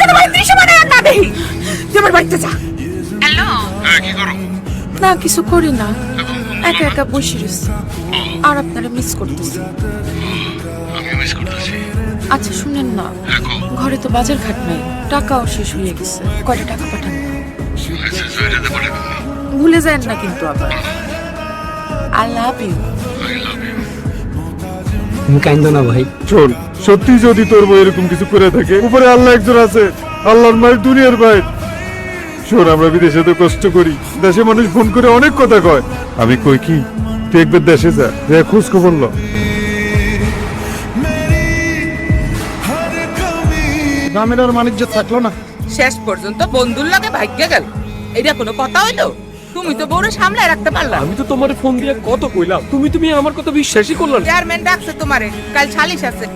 জন্য বাড়ি ত্রিশে মানে না তুই আমার বাড়িতে যা হ্যালো হ্যাঁ কি করো না কিছু করি না। একা একা বসে রয়েছি। আর আপনারা মিস করতেছি। আচ্ছা শুনেন না। ঘরে তো বাজার ঘাট নাই। টাকাও শেষ হয়ে গেছে। কয়টা টাকা পাঠান? ভুলে যায় না কিন্তু আবার। আই লাভ ইউ তুমি কাইন্দ না ভাই। শোন সত্যি যদি তোর বউ এরকম কিছু করে থাকে উপরে আল্লাহ একজন আছে আল্লাহর মায়ের দুনিয়ার ভাই। শোন আমরা বিদেশে তো কষ্ট করি দেশে মানুষ ফোন করে অনেক কথা কয়। আমি কই কি? তুই একবার দেশে যা যা খোঁজ খবর ল। গ্রামের আর বাণিজ্য থাকল না। শেষ পর্যন্ত বন্ধুর লাগে ভাগ্য গেল। এটা কোনো কথা হইল? তুমি তো বড় সামলায় রাখতে পারলা। আমি তো তোমার ফোন দিয়ে কত কইলাম। তুমি তুমি আমার কথা বিশ্বাসই করলাম চেয়ারম্যান ডাকছে তোমারে। কাল সালিশ আছে।